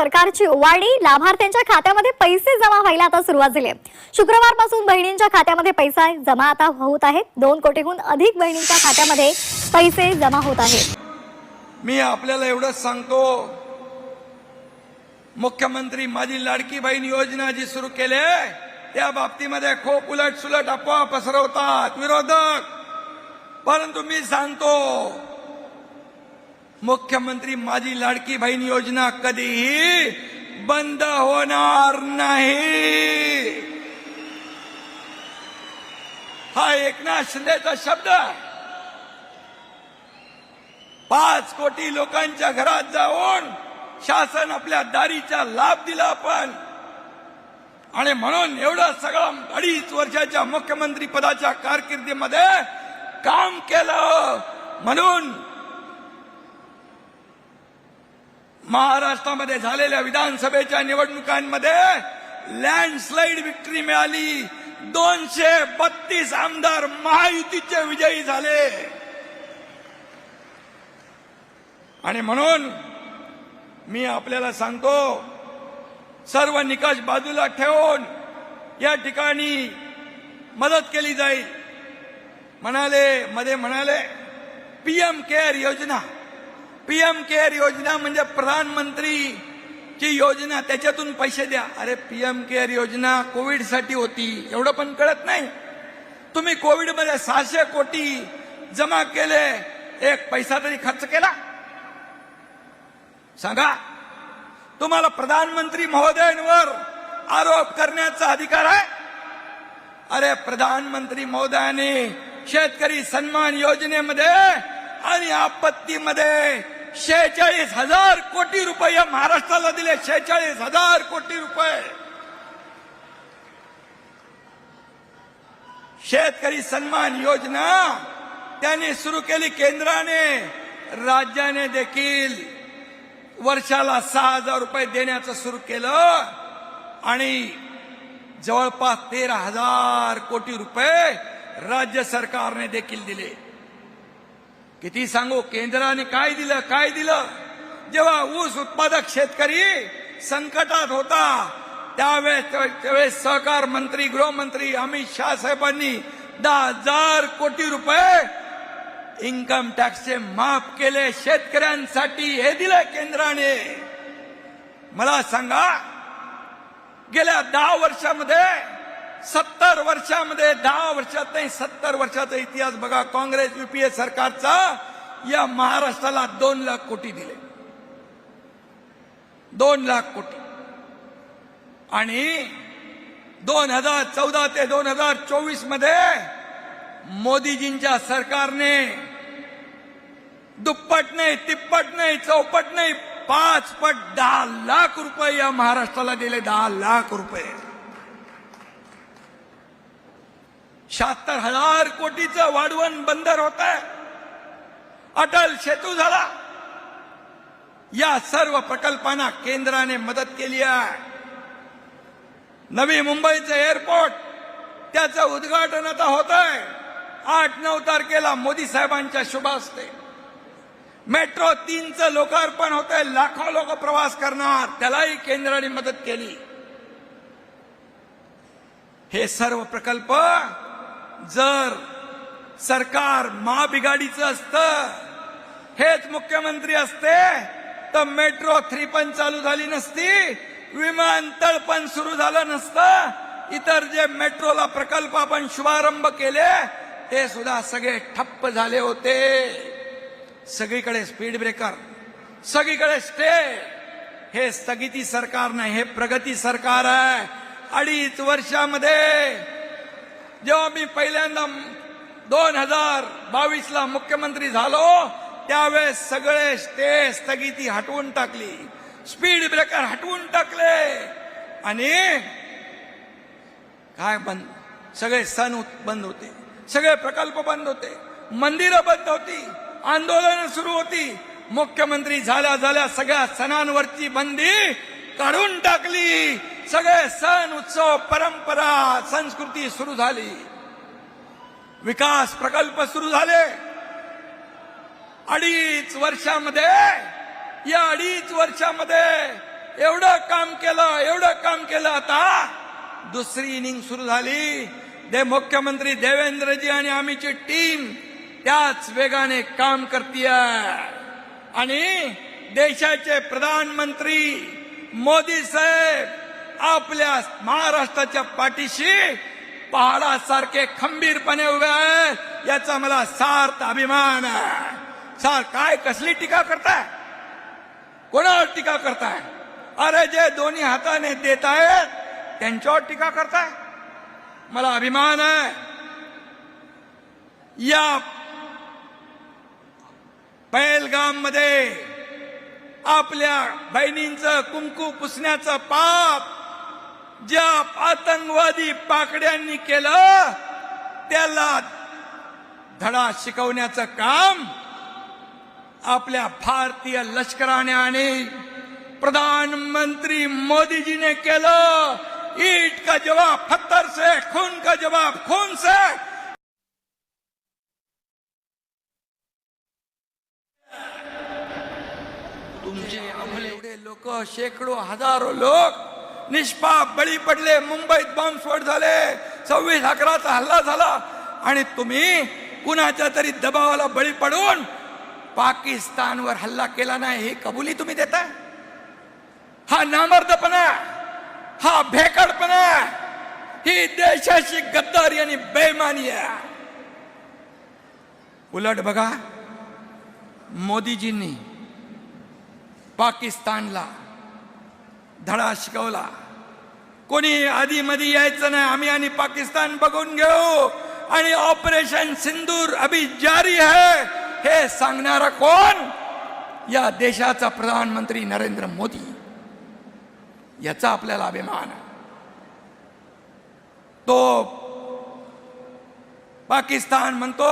सरकारची ओवाळणी लाभार्थ्यांच्या खात्यामध्ये पैसे जमा व्हायला आता सुरुवात झाली आहे. शुक्रवारपासून बहिणींच्या खात्यामध्ये पैसा जमा आता होत आहे दोन कोटीहून अधिक बहिणींच्या खात्यामध्ये पैसे जमा होत आहे मी आपल्याला एवढंच सांगतो मुख्यमंत्री माझी लाडकी बहीण योजना जी सुरू केली त्या बाबतीमध्ये खूप उलट सुलट अफवा पसरवतात विरोधक. परंतु मी सांगतो मुख्यमंत्री माझी लाडकी बहीण योजना कधीही बंद होणार नाही. हा एकनाथ शिंदेचा शब्द पाच कोटी लोकांच्या घरात जाऊन शासन आपल्या दारीचा लाभ दिला आपण. आणि म्हणून एवढं सगळं अडीच वर्षाच्या मुख्यमंत्री पदाच्या कारकिर्दीमध्ये काम केलं. म्हणून महाराष्ट्रामध्ये झालेल्या विधानसभेच्या निवडणुकांमध्ये लँडस्लाईड विक्ट्री मिळाली. दोनशे बत्तीस आमदार महायुतीचे विजयी झाले. आणि म्हणून मी आपल्याला सांगतो सर्व निकष बाजूला ठेवून या ठिकाणी मदत केली जाईल. म्हणाले मध्ये म्हणाले पीएम केअर योजना. पीएम केअर योजना म्हणजे प्रधानमंत्री ची योजना त्याच्यातून पैसे द्या. अरे पीएम केअर योजना कोविडसाठी होती. एवढं पण कळत नाही. तुम्ही कोविडमध्ये सहाशे कोटी जमा केले एक पैसा तरी खर्च केला. सांगा. तुम्हाला प्रधानमंत्री महोदयांवर आरोप करण्याचा अधिकार आहे? अरे प्रधानमंत्री महोदयाने शेतकरी सन्मान योजनेमध्ये आणि आपत्तीमध्ये शेहेचाळीस हजार कोटी रुपये या महाराष्ट्राला दिले. शेहेचाळीस हजार कोटी रुपये. शेतकरी सन्मान योजना त्यांनी सुरू केली केंद्राने. राज्याने देखील वर्षाला सहा हजार रुपये देण्याचं सुरू केलं आणि जवळपास तेरा हजार कोटी रुपये राज्य सरकारने देखील दिले. किती सांगू? केंद्राने काय दिलं काय दिलं? जेव्हा ऊस उत्पादक शेतकरी संकटात होता त्यावेळेस त्यावेळेस सहकार मंत्री गृहमंत्री अमित शहा साहेबांनी दहा हजार कोटी रुपये इन्कम टॅक्सचे माफ केले. शेतकऱ्यांसाठी हे दिलं केंद्राने. मला सांगा गेल्या दहा वर्षामध्ये सत्तर वर्षामध्ये दहा वर्षात नाही सत्तर वर्षाचा इतिहास बघा काँग्रेस युपीए सरकारचा या महाराष्ट्राला दोन लाख कोटी दिले. दोन लाख कोटी. आणि दोन हजार चौदा ते दोन हजार चोवीसमध्ये मोदीजींच्या सरकारने दुप्पट नाही तिप्पट नाही चौपट नाही पाच पट दहा लाख रुपये या महाराष्ट्राला दिले दहा लाख रुपये. शहात्तर हजार कोटीचं वाढवण बंदर होत आहे. अटल सेतू झाला. या सर्व प्रकल्पांना केंद्राने मदत केली आहे. नवी मुंबईचं एअरपोर्ट त्याचं उद्घाटन आता होत आहे आठ नऊ तारखेला मोदी साहेबांच्या शुभ असते मेट्रो तीनचं लोकार्पण होत आहे लाखो लोक प्रवास करणार. त्यालाही केंद्राने मदत केली. हे सर्व प्रकल्प जर सरकार महाबिगाडीचं असतं हेच मुख्यमंत्री असते तर मेट्रो थ्री पण चालू झाली नसती विमानतळ पण सुरू झालं नसतं इतर जे मेट्रोला प्रकल्प आपण शुभारंभ केले ते सुद्धा सगळे ठप्प झाले होते. सगळीकडे स्पीड ब्रेकर सगळीकडे स्टे हे स्थगिती सरकार नाही हे प्रगती सरकार आहे. अडीच वर्षामध्ये जेव्हा मी पहिल्यांदा दोन हजार बावीसला मुख्यमंत्री झालो त्यावेळेस सगळे ते स्थगिती हटवून टाकली. स्पीड ब्रेकर हटवून टाकले. आणि काय बंद? सगळे सण बंद होते. सगळे प्रकल्प बंद होते. मंदिरं बंद होती. आंदोलन सुरू होती. मुख्यमंत्री झाल्या झाल्या सगळ्या सणांवरची बंदी काढून टाकली. सगळे सण उत्सव परंपरा संस्कृती सुरू झाली. विकास प्रकल्प सुरू झाले. अडीच वर्षामध्ये या अडीच वर्षामध्ये एवढं काम केलं एवढं काम केलं आता दुसरी इनिंग सुरू झाली. दे मुख्यमंत्री देवेंद्रजी आणि आम्हीची टीम त्याच वेगाने काम करतीय. आणि देशाचे प्रधानमंत्री मोदी साहेब आपल्या महाराष्ट्राच्या पाठीशी पहाडासारखे खंबीरपणे उभे आहेत. याचा मला सार्थ अभिमान आहे. सार काय कसली टीका करताय? कोणावर टीका करताय? अरे जे दोन्ही हाताने देत आहेत त्यांच्यावर टीका करताय? मला अभिमान आहे. या पैलगाममध्ये आपल्या बहिणींचं कुंकू पुसण्याचं पाप ज्या आतंकवादी पाकड्यांनी केलं त्याला धडा शिकवण्याचं काम आपल्या भारतीय लष्कराने आणि प्रधानमंत्री मोदीजीने केलं. ईट का जवाब पत्थर से खून का जवाब खून से. तुमचे आपले एवढे लोक शेकडो हजारो लोक निष्पाप बळी पडले मुंबईत बॉम्बस्फोट झाले. सव्वीस अकराचा हल्ला झाला. आणि तुम्ही कुणाच्या तरी दबावाला बळी पडून पाकिस्तानवर हल्ला केला नाही ही कबुली तुम्ही देता हा नामर्दपणा हा भेकडपणा ही देशाची गद्दारी आणि बेमानी आहे. उलट बघा मोदीजींनी पाकिस्तानला धडा शिकवला. कोणी आधी मध्ये यायचं नाही आम्ही आणि पाकिस्तान बघून घेऊ. आणि ऑपरेशन सिंदूर अभी जारी है. हे सांगणारा कोण? या देशाचा प्रधानमंत्री नरेंद्र मोदी. याचा आपल्याला अभिमान तो पाकिस्तान म्हणतो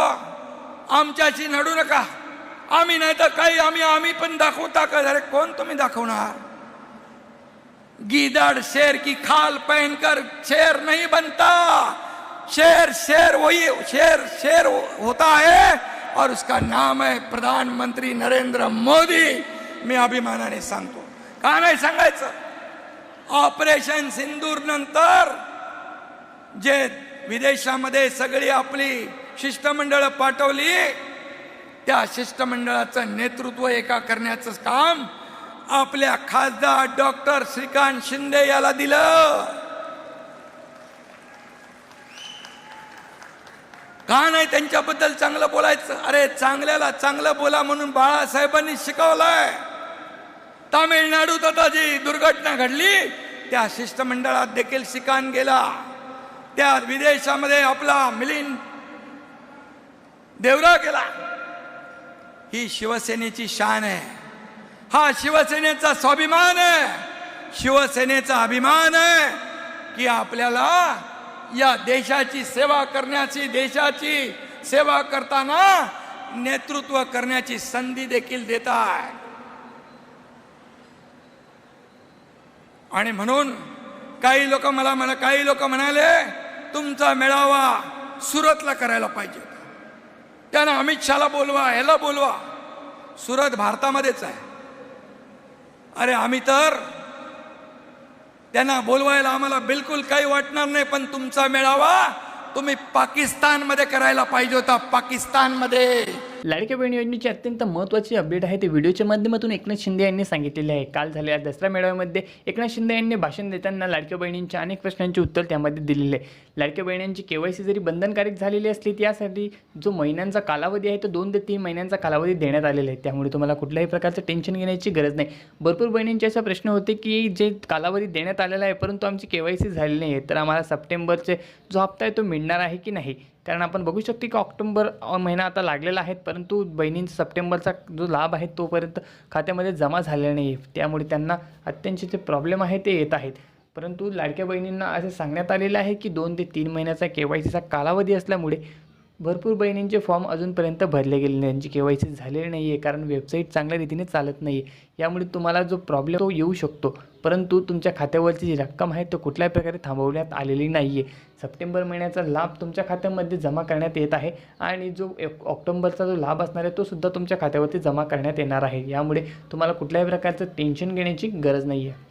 आमच्याशी नडू नका. आम्ही नाही तर काही आम्ही आम्ही पण दाखवता का अरे कोण तुम्ही दाखवणार? गीदड़ शेर की खाल पहनकर शेर नहीं बनता। शेर शेर वही शेर शेर होता है और उसका नाम है प्रधानमंत्री नरेंद्र मोदी। मी अभिमानाने सांगतो का नाही सांगायचं ऑपरेशन सिंदूर नंतर जे विदेशामध्ये सगळी आपली शिष्टमंडळ पाठवली त्या शिष्टमंडळाचं नेतृत्व एका करण्याचं काम आपल्या खासदार डॉक्टर श्रीकांत शिंदे याला दिलं. का नाही त्यांच्याबद्दल चांगलं बोलायचं? अरे चांगल्याला चांगलं बोला म्हणून बाळासाहेबांनी शिकवलंय. तामिळनाडूत आता जी दुर्घटना घडली त्या शिष्टमंडळात देखील शिकान गेला. त्या विदेशामध्ये आपला मिलिंद देवरा गेला. ही शिवसेनेची शान आहे. हा शिवसेनेचा स्वाभिमान आहे. शिवसेनेचा अभिमान आहे की आपल्याला या देशाची सेवा करण्याची देशाची सेवा करताना नेतृत्व करण्याची संधी देखील देत आहे. आणि म्हणून काही लोक मला म्हणा काही लोक म्हणाले तुमचा मेळावा सुरतला करायला पाहिजे त्यानं अमित शहाला बोलवा ह्याला बोलवा. सुरत भारतामध्येच आहे. अरे आम्ही तर त्यांना बोलवायला आम्हाला बिलकुल काही वाटणार नाही पण तुमचा मेळावा तुम्ही पाकिस्तानमध्ये करायला पाहिजे होता पाकिस्तानमध्ये. लाडक्या बहीण योजनेची अत्यंत महत्त्वाची अपडेट आहे. ते व्हिडिओच्या माध्यमातून एकनाथ शिंदे यांनी सांगितलेले आहे. काल झालेल्या दसरा मेळाव्यामध्ये एकनाथ शिंदे यांनी भाषण देताना लाडक्या बहिणींच्या अनेक प्रश्नांची उत्तर त्यामध्ये दिलेले आहे. लाडक्या बहिणींची के वाय सी जरी बंधनकारक झालेली असली त्यासाठी जो महिन्यांचा कालावधी आहे तो दोन ते तीन महिन्यांचा कालावधी देण्यात आलेला आहे. त्यामुळे तुम्हाला कुठल्याही प्रकारचं टेन्शन घेण्याची गरज नाही. भरपूर बहिणींचे असा प्रश्न होते की जे कालावधी देण्यात आलेला आहे परंतु आमची के वाय सी झालेली नाही. आहे तर आम्हाला सप्टेंबरचे जो हप्ता आहे तो मिळणार आहे की नाही? कारण आपण बघू शकतो की ऑक्टोबर महिना आता लागलेला आहे परंतु बहिणींचा सप्टेंबरचा जो लाभ आहे तोपर्यंत खात्यामध्ये जमा झालेला नाही आहे त्यामुळे त्यांना अत्यंत जे प्रॉब्लेम आहे ते येत आहेत. परंतु लाडक्या बहिणींना असे सांगण्यात आलेलं आहे की दोन ते तीन महिन्याचा के वाय सीचा कालावधी असल्यामुळे भरपूर बहिणींचे फॉर्म अजूनपर्यंत भरले गेले नाही त्यांची के वाय सी झालेली नाही आहे कारण वेबसाईट चांगल्या रीतीने चालत नाही आहे यामुळे तुम्हाला जो प्रॉब्लेम तो येऊ शकतो. परंतु तुमच्या खात्यावरची जी रक्कम आहे तो कुठल्याही प्रकारे थांबवण्यात आलेली नाही आहे सप्टेंबर महिन्याचा लाभ तुमच्या खात्यामध्ये जमा करण्यात येत आहे आणि जो ऑक्टोंबरचा ऑक्टोबरचा जो लाभ असणार आहे तो सुद्धा तुमच्या खात्यावरती जमा करण्यात येणार आहे. यामुळे तुम्हाला कुठल्याही प्रकारचं टेन्शन घेण्याची गरज नाही आहे